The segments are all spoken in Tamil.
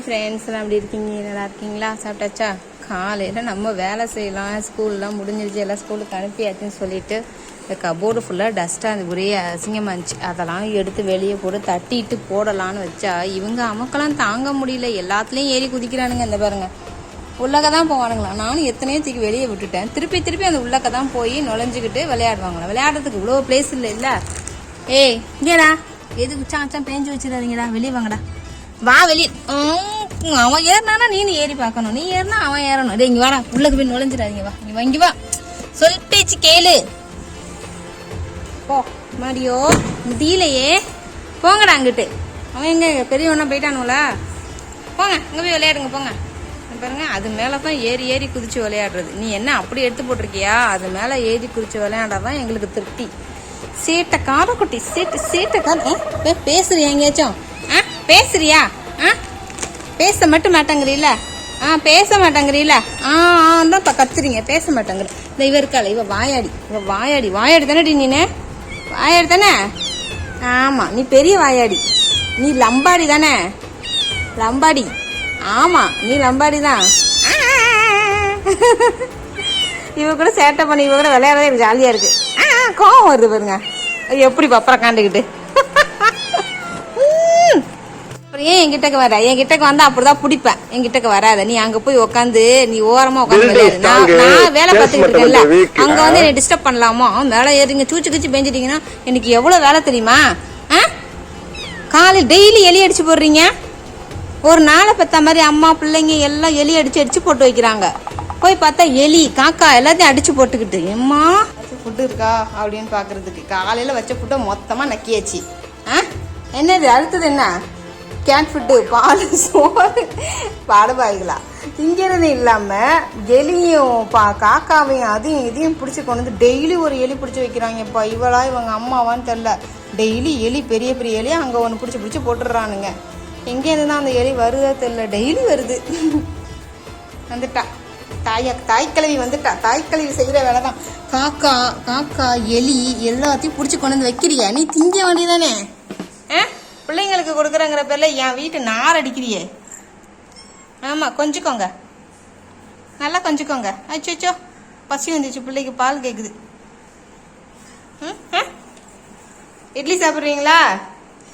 ஹாய் ஃப்ரெண்ட்ஸ் எல்லாம் எப்படி இருக்கீங்க? நல்லா இருக்கீங்களா? சாப்பிட்டாச்சா? காலையில் நம்ம வேலை செய்யலாம். ஸ்கூல்லாம் முடிஞ்சிருச்சு. எல்லாம் ஸ்கூலுக்கு அனுப்பியாச்சுன்னு சொல்லிட்டு இந்த கபோர்டு ஃபுல்லாக டஸ்ட்டாக அந்த ஒரே அசிங்கமாக இருந்துச்சு. அதெல்லாம் எடுத்து வெளியே போட்டு தட்டிட்டு போடலான்னு வச்சா இவங்க அமக்கெல்லாம் தாங்க முடியல. எல்லாத்துலேயும் ஏறி குதிக்கிறானுங்க இந்த பாருங்க. உள்ளக்க தான் போவானுங்களா நானும் எத்தனையோ தூக்கி வெளியே விட்டுட்டேன். திருப்பி திருப்பி அந்த உள்ளக்க தான் போய் நுழைஞ்சிக்கிட்டு விளையாடுவாங்களா விளையாடுறதுக்கு இவ்வளோ பிளேஸ் இல்லை இல்லை. ஏய் இங்கேடா. எதுக்கு சாச்சா பேஞ்சு வச்சிடாதீங்கடா. வெளியே வாங்கடா. வா வெளியே. அவன் ஏறினானா நீனு ஏறி பார்க்கணும். நீ ஏறினா அவன் ஏறணும். டே இங்கே வாடா. உள்ளக்கு போய் நுழைஞ்சிடாதீங்க. வா. இங்கே வாங்கி வா. சொல் பேச்சு கேளு. போ. மடியோ முடியலையே போங்கடா அங்கிட்டு. அவன் எங்கே? பெரியவனா போயிட்டானுல போங்க இங்கே போய் விளையாடுங்க போங்க. பாருங்க அது மேலே தான் ஏறி ஏறி குதிச்சு விளையாடுறது. நீ என்ன அப்படி எடுத்து போட்டிருக்கியா? அது மேலே ஏறி குதிச்சு விளையாடாதான் எங்களுக்கு திருப்தி. சீட்டை காரக்குட்டி சீட்டு சீட்டை. கார ஆ, பேசுறியா எங்கேயாச்சும்? பேசுறியா? ஆ? பேச மட்டும் மாட்டேங்கிறீல ஆ பேச மாட்டேங்கிறீல ஆ ஆ தான் இப்போ கத்துறீங்க. பேச மாட்டேங்கிற இந்த இவ இருக்காள இவ வாயாடி. இவ வாயாடி. வாயாடி தானே நீனே? வாயாடி தானே? ஆமாம் நீ பெரிய வாயாடி. நீ லம்பாடி தானே? லம்பாடி. ஆமாம் நீ லம்பாடி தான். இவ கூட சேட்டை பண்ணி இவ கூட விளையாடவே எனக்கு இருக்குது ஆ, ஆ, கோவம் வருது பாருங்க. எப்படி பப்பரம் காண்டுக்கிட்டு ம். அப்புறம் ஏன் என்கிட்டக்கு வர? என்கிட்டக்கு வந்தா அப்படிதான் பிடிப்பேன். என்கிட்டக்கு வராத. நீ அங்க போய் உட்காந்து நீ ஓரமா உட்காந்து நான். நான் வேலை பார்த்துக்கிட்டு இருக்கேன்ல. அங்க வந்து என்னை டிஸ்டர்ப் பண்ணலாமா? மேலே ஏறிங்க சூச்சு கிச்சு பெஞ்சிட்டீங்கன்னா எனக்கு எவ்வளவு வேலை தெரியுமா? ஆ? காலையில் டெய்லி எலி அடிச்சு போடுறீங்க? ஒரு நாளை பெத்த மாதிரி அம்மா பிள்ளைங்க எல்லாம் எலி அடிச்சு அடிச்சு போட்டு வைக்கிறாங்க. போய் பார்த்தா எலி காக்கா எல்லாத்தையும் அடிச்சு போட்டுக்கிட்டு. எம்மா? ஃபுட்டு இருக்கா அப்படின்னு பார்க்கறதுக்கு காலையில் வச்ச ஃபுட்டை மொத்தமாக நக்கியாச்சு. ஆ? என்னது? அடுத்தது என்ன? கேன் ஃபுட்டு பால் சோறு பாடுபாய்களா திங்கிறது இல்லாமல் எலியும் பா காக்காவையும் அதையும் இதையும் பிடிச்சி கொண்டு வந்து டெய்லி ஒரு எலி பிடிச்சி வைக்கிறாங்கப்பா. இவளா இவங்க அம்மாவான்னு தெரில டெய்லி எலி பெரிய பெரிய எலி அங்கே ஒன்று பிடிச்சி பிடிச்சி போட்டுடுறானுங்க. எங்கேருந்து தான் அந்த எலி வருதா தெரில டெய்லி வருது. வந்துட்டா. தாய தாய்க்கிழவி வந்துட்டா. தாய்க்கிழவி செய்கிற வேலை தான் காக்கா காக்கா எலி எல்லாத்தையும் பிடிச்சி கொண்டு வந்து வைக்கிறியா? நீ திங்க வேண்டியதானே ஆ? பிள்ளைங்களுக்கு கொடுக்குறங்கிற பேரில் என் வீட்டு நார் அடிக்கிறியே. ஆமாம் கொஞ்சிக்கோங்க. நல்லா கொஞ்சிக்கோங்க. அச்சோ பசி வந்துச்சு பிள்ளைக்கு பால் கேட்குது ம் ஆ? இட்லி சாப்பிட்றீங்களா?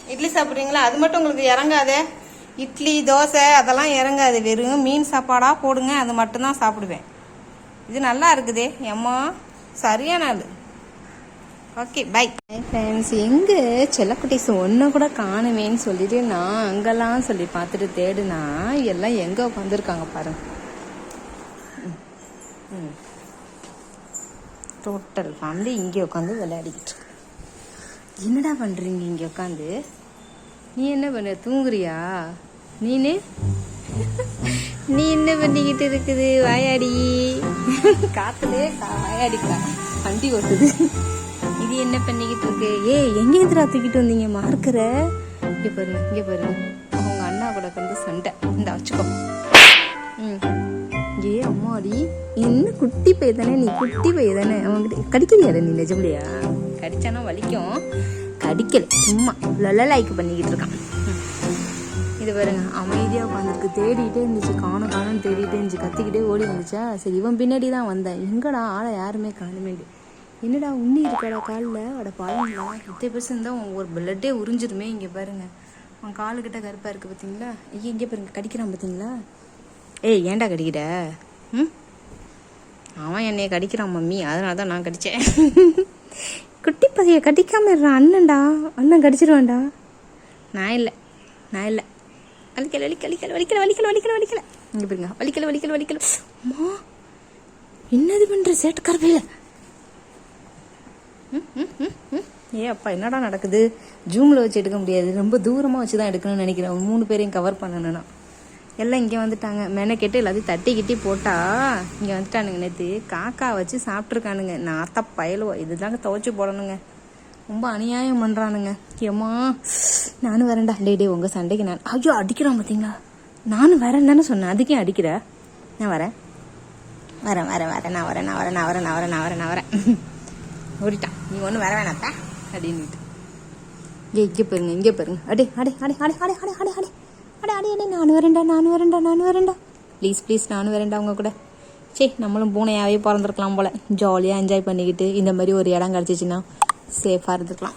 இட்லி சாப்பிட்றீங்களா? அது மட்டும் உங்களுக்கு இறங்காதே. இட்லி தோசை அதெல்லாம் இறங்காது. வெறும் மீன் சாப்பாடாக போடுங்க அது மட்டும்தான் சாப்பிடுவேன். இது நல்லா இருக்குதே. எம்மா சரியான நாள் ஓகே பை ஃப்ரெண்ட்ஸ் எங்கே செல்லக்குட்டிஸ் ஒன்று கூட காணுமேன்னு சொல்லிட்டு நான் அங்கெல்லாம் சொல்லி பார்த்துட்டு தேடுனா எல்லாம் எங்கே உட்காந்துருக்காங்க பாருங்க டோட்டல் ஃபேமிலி இங்கே உட்காந்து விளையாடிக்கிட்டு என்னடா பண்ணுறீங்க இங்கே உட்காந்து? நீ என்ன பண்ண தூங்குறியா? நீனு? நீ என்ன பண்ணிக்கிட்டு இருக்குது வாயாடி? காத்துலே வாயாடிக்கா வாயாடிக்கிறா வண்டி ஓட்டுது. இது என்ன பண்ணிக்கிட்டு இருக்கு? ஏய் எங்கே எதிரா தூக்கிட்டு வந்தீங்க? மார்க்கற இங்கே பாருங்க இங்கே பாருங்க அவங்க அண்ணா கூட வந்து சண்டை. இந்த வச்சுக்கோ. ம். ஏ அம்மாடி. என்ன குட்டி பை தானே? நீ குட்டி பை தானே? அவங்ககிட்ட கடிக்கலையாட நீ நிஜம்லையா? கடிச்சானா வலிக்கும். கடிக்கல சும்மா. லொல்லலாய்க்கு பண்ணிக்கிட்டு இருக்கான். இது பாருங்க அமைதியாக உட்காந்துருக்கு. தேடிட்டே இருந்துச்சு. காணும் காணும் தேடிட்டே இருந்துச்சு. கத்திக்கிட்டே ஓடி வந்துச்சா? சரி இவன் பின்னாடி தான் வந்தேன். எங்கடா ஆளை யாருமே காணுமே என்னடா உண்ணி இருக்காடா காலில்? அட பாருங்களா இத்தனை பெருசு தான் ஒரு பிளட்டே உறிஞ்சிருமே இங்கே பாருங்க. அவன் காலுக்கிட்ட கருப்பாக இருக்குது பார்த்தீங்களா ஐயா இங்கே பாருங்க கடிக்கிறான் பார்த்தீங்களா ஏய் ஏன்டா கடிக்கிற? ம்? அவன் என்னைய கடிக்கிறான் மம்மி. அதனால தான் நான் கடித்தேன் குட்டி பதைய கடிக்காம இருறான் அண்ணன்டா. அண்ணன் கடிச்சிருவான்டா. நான் இல்லை. நான் இல்லை. வலிக்கல வலிக்கல வலிக்கல வலிக்கல வலிக்கல வலிக்கல வலிக்கல. இங்கே பாருங்க. வலிக்கல வலிக்கல வலிக்கல. அம்மா என்னது பண்ணுற சேட்டுக்கார பையில ஏ அப்பா என்னடா நடக்குது? ஜூமில் வச்சு எடுக்க முடியாது. ரொம்ப தூரமாக வச்சு தான் எடுக்கணும்னு நினைக்கிறேன். மூணு பேரையும் கவர் பண்ணணும்னா. எல்லாம் இங்கே வந்துட்டாங்க. மெனக்கெட்டு எல்லாத்தையும் தட்டி கிட்டி போட்டா இங்கே வந்துட்டானுங்க நேற்று காக்கா வச்சு சாப்பிட்ருக்கானுங்க நாத்தா பயலுவா. இதுதாங்க துவைச்சி போடணுங்க. ரொம்ப அநியாயம் பண்ணுறானுங்க ஏம்மா நானும் வரேன்டா. டே டே உங்கள் சண்டைக்கு நான் ஐயோ அடிக்கிறான் பார்த்தீங்களா நானும் வரேன் தானே சொன்னேன். அதுக்கே அடிக்கிற? நான் வரேன். வரேன் வரேன் வரேன். நான் வரேன் நான் வரேன் நான் வரேன் நான் வரேன் நான் வரேன் நான் வரேன். ஓடிட்டான். நீ ஒன்றும் வர வேணாப்பா அப்படின்னுட்டு ஏய் இங்கே பாருங்க இங்கே பாருங்க. அடே அடே அடே அடே அடே அடே அடே அடே. அடே அடி அடே நானும் வரேன்டா நானும் வரேன்டா நானும் வரேன்டா. ப்ளீஸ் ப்ளீஸ் நானும் வரேன்டா அவங்க கூட. சே நம்மளும் பூனையாகவே பிறந்திருக்கலாம் போல. ஜாலியாக என்ஜாய் பண்ணிக்கிட்டு இந்த மாதிரி ஒரு இடம் கிடச்சிச்சின்னா சேஃபாக இருந்துக்கலாம்